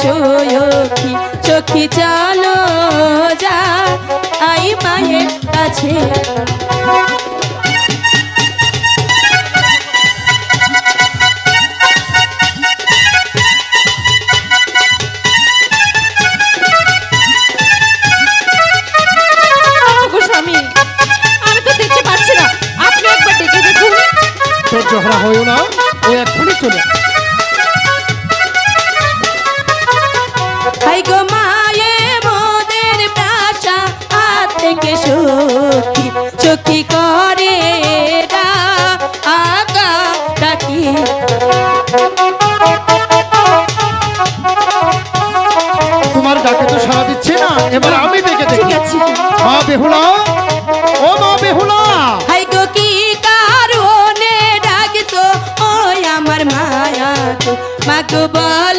সখী সখী চলো যা আই মায়ের কাছে। সখী করে আগা ডাকি। তোমার ডাকে তো সারা দিচ্ছে না। এবার আমি দেখি। আছে। মা বেহুলা ও মা বেহুলা। হাই গো কি কারণে ডাকছো? ওই আমার মায়া তো। মাকে বলো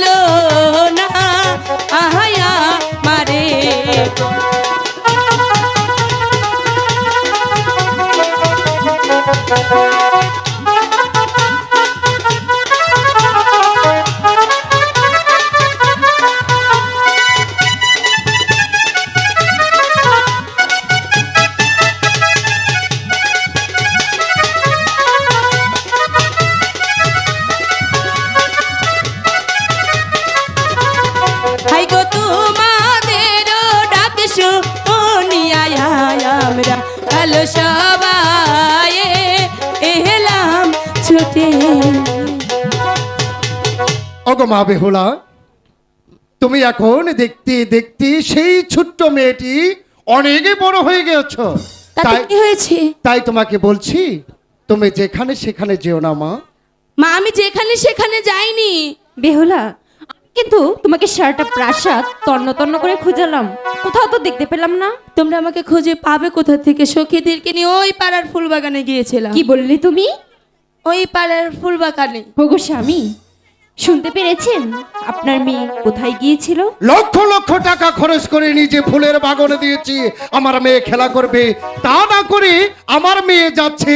ভালো সবাই এলাম ছুটে। ওগো মা বেহুলা তুমি এখন দেখতে দেখতে সেই ছোট্ট মেয়েটি অনেক বড় হয়ে গেছ। তাই কি হয়েছে? তাই তোমাকে বলছি তুমি যেখানে সেখানে যেও না মা। মা আমি যেখানে সেখানে যাইনি। বেহুলা কিন্তু তোমাকে সারাটা প্রাসাদ তন্ন তন্ন করে খুঁজালাম। কোথাও তো দেখতে পেলাম না। তোমরা আমাকে খুঁজে পাবে কোথা থেকে? সখীদেরকে নিয়ে ওই পাড়ার ফুল বাগানে গিয়েছিলাম। কি বললি তুমি? ওই পাড়ার ফুল বাগানে ওগো স্বামী শুনতে পেরেছেন? আপনার মেয়ে কোথায় গিয়েছিল? লক্ষ লক্ষ টাকা খরচ করে নিজে ফুলের বাগানে দিয়েছি। আমার মেয়ে খেলা করবে। তা না করে আমার মেয়ে যাচ্ছে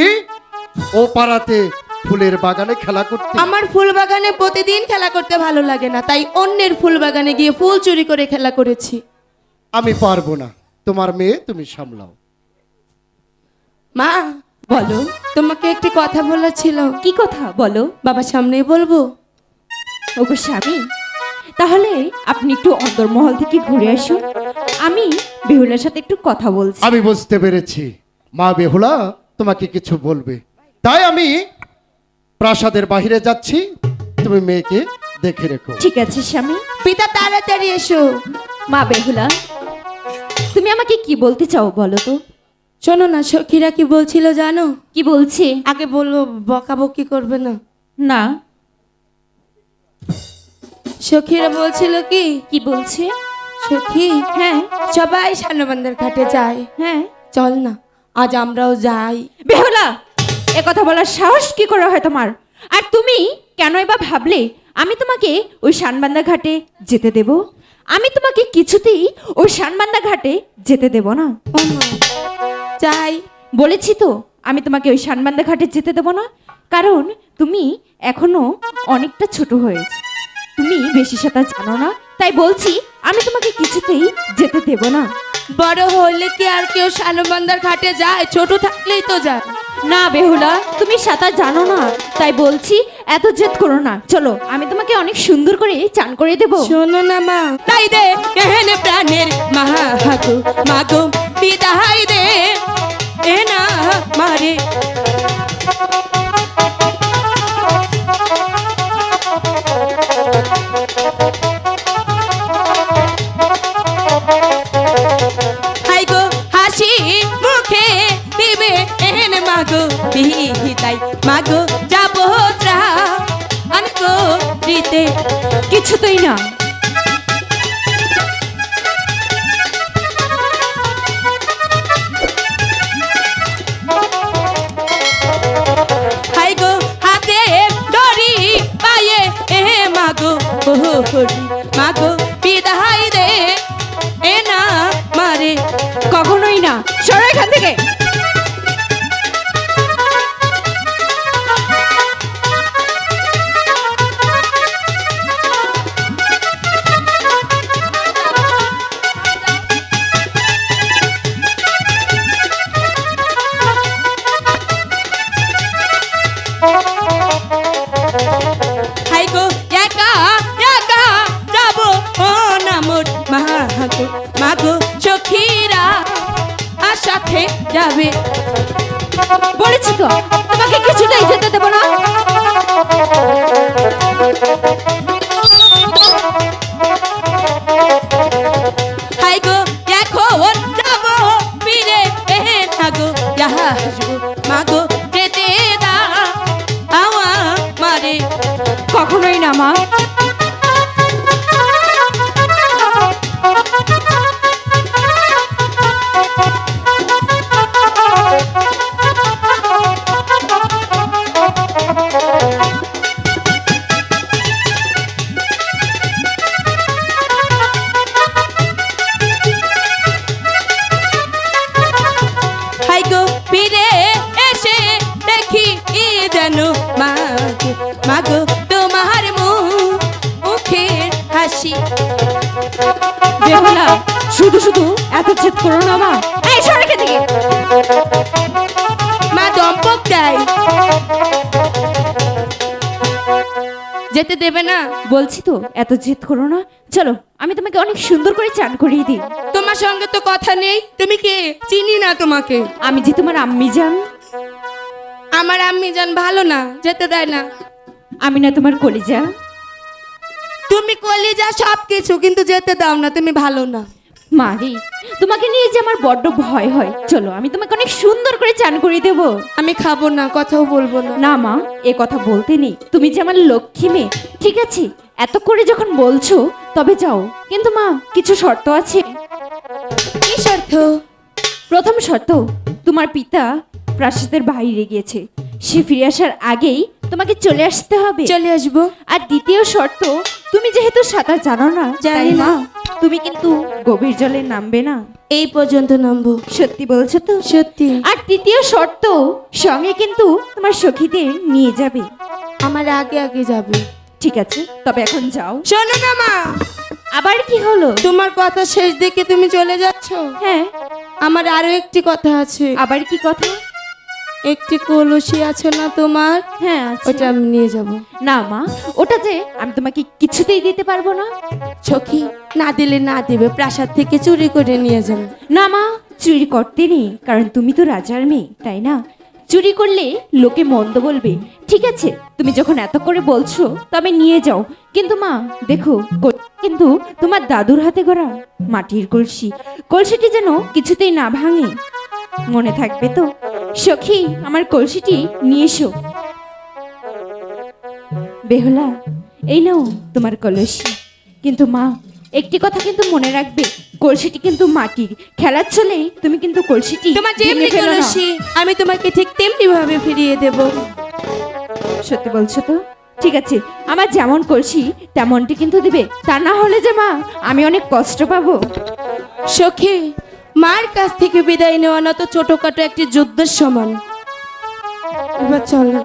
ও পাড়াতে। ফুলের বাগানে খেলা করতে। আমার ফুল বাগানে প্রতিদিন খেলা করতে ভালো লাগে না তাই অন্যের ফুল বাগানে গিয়ে ফুল চুরি করে খেলা করেছি। আমি পারব না তোমার মেয়ে তুমি সামলাও। মা বলো তোমাকে একটি কথা বলার ছিল কি কথা? বলো। বাবা সামনেই বলব। ওগো স্বামী তাহলে আপনি একটু অন্তর্মহল থেকে ঘুরে আসুন। আমি বেহুলার সাথে একটু কথা বলছি। আমি বুঝতে পেরেছি। মা বেহুলা তোমাকে কিছু বলবে। তাই আমি প্রাসাদের বাইরে যাচ্ছি। তুমি মেয়েকে দেখে রেখো। ঠিক আছে স্বামী। পিতা তাড়াতাড়ি এসো। মা বেহুলা তুমি আমাকে কি বলতে চাও বলো তো? শোনো না সখীরা কি বলছিল জানো? কি বলছে? আগে বলব বকাবকি করবে না? না। সখীরা বলছিল কি? কি বলছে? সখী হ্যাঁ। সবাই সানবান্দার ঘাটে যায়। হ্যাঁ। চল না আজ আমরাও যাই। বেহুলা কথা বলার সাহস কি করে হয় তোমার? আর তুমি কেনই বা ভাবলে আমি তোমাকে ওই শানবান্দা ঘাটে যেতে দেব? আমি তোমাকে কিছুতেই ওই শানবান্দা ঘাটে যেতে দেব না। যাই বলেছি তো, আমি তোমাকে ওই শানবান্দা ঘাটে যেতে দেব না। কারণ তুমি এখনও অনেকটা ছোট হয়েছে। তুমি বেশি সাঁতার জানো না, তাই বলছি আমি তোমাকে কিছুতেই যেতে দেব না। বড় হলে কি আর কেউ সানবান্দার ঘাটে যায়? ছোট থাকলেই তো যায়। না বেহুলা তুমি সাঁতার জানো না। তাই বলছি এত জেদ করো না। চলো আমি তোমাকে অনেক সুন্দর করে চান করে দেবো। শোনো না মা। তাই দে এহেনে প্রাণের মাহাগো মাগো বিদায় দে। এ না মারে কিছুতেই না। মাগো বিদায় দে এ না মারে। কখনোই না। সরো এখান থেকে। সাথে যাবে। বলেছি তো তোমাকে কিছুতেই যেতে দেবো না। হাই গো এখন বেহুলা শুধু শুধু এত ছেদ করো না মা। এই সরকে দিকে মা দম্পক দেয়। যেতে দেবে না। বলছি তো এত জেদ করো না। চলো আমি তোমাকে অনেক সুন্দর করে চান করিয়ে দিই। তোমার সঙ্গে তো কথা নেই। তুমি কে? চিনি না তোমাকে। আমি যে তোমার আম্মি যান আমার আম্মি জান ভালো না যেতে দেয় না। আমি না তোমার কলিজা। তুমি কলিজা সব কিছু কিন্তু যেতে দাও না তুমি ভালো না। মারি তোমাকে নিয়ে যে আমার বড্ড ভয় হয়। চলো আমি তোমাকে অনেক সুন্দর করে চান করিয়ে দেবো। আমি খাব না কথাও বলব না। না মা এ কথা বলতে নেই। তুমি যে আমার লক্ষ্মী মেয়ে ঠিক আছে? এত করে যখন বলছো তবে যাও। কিন্তু মা কিছু শর্ত আছে। কি শর্ত? প্রথম শর্ত তোমার পিতা প্রাসাদের বাইরে গিয়েছে। সে ফিরে আসার আগেই তোমাকে চলে আসতে হবে। চলে আসব। আর দ্বিতীয় শর্ত তুমি যেহেতু সাঁতার জানো না জানি না। তুমি কিন্তু গভীর জলে নামবে না। এই পর্যন্ত নামবো। সত্যি বলছো তো? সত্যি। আর তৃতীয় শর্ত সঙ্গে কিন্তু তোমার সখীদের নিয়ে যাবে। আমার আগে আগে যাবে। ঠিক আছে তবে এখন যাও। শোনো না মা। আবার কি হলো? তোমার কথা শেষ দিকে তুমি চলে যাচ্ছ? হ্যাঁ। আমার আরও একটি কথা আছে। আবার কি কথা? একটি কলসি আছে না তোমার? হ্যাঁ ওটা আমি নিয়ে যাব। না মা ওটা যে আমি তোমাকে কিছুতেই দিতে পারব না। সখী না দিলে না দেবে প্রাসাদ থেকে চুরি করে নিয়ে যাব। না মা চুরি করতে নেই কারণ তুমি তো রাজার মেয়ে তাই না? চুরি করলে লোকে মন্দ বলবে। ঠিক আছে তুমি যখন এত করে বলছো তবে নিয়ে যাও। কিন্তু মা দেখো কিন্তু তোমার দাদুর হাতে গড়া মাটির কলসি। কলসিটি যেন কিছুতেই না ভাঙে। মনে থাকবে তো? সখী আমার কলসিটি নিয়ে এসো। বেহুলা এই নাও তোমার কলসি। কিন্তু মা একটি কথা কিন্তু মনে রাখবে কলসিটি কিন্তু মাটির। খেলার চলেই তুমি কিন্তু কলসিটি তোমার যেমনি কলসি আমি তোমাকে ঠিক তেমনি ভাবে ফিরিয়ে দেব। সত্যি বলছো তো? ঠিক আছে আমার যেমন কলসি তেমনটি কিন্তু দিবে। তা না হলে যে মা আমি অনেক কষ্ট পাবো। সখী মার কাছ থেকে বিদায় নেওয়া না তো ছোটখাটো একটি যুদ্ধের সমান। এবার চলো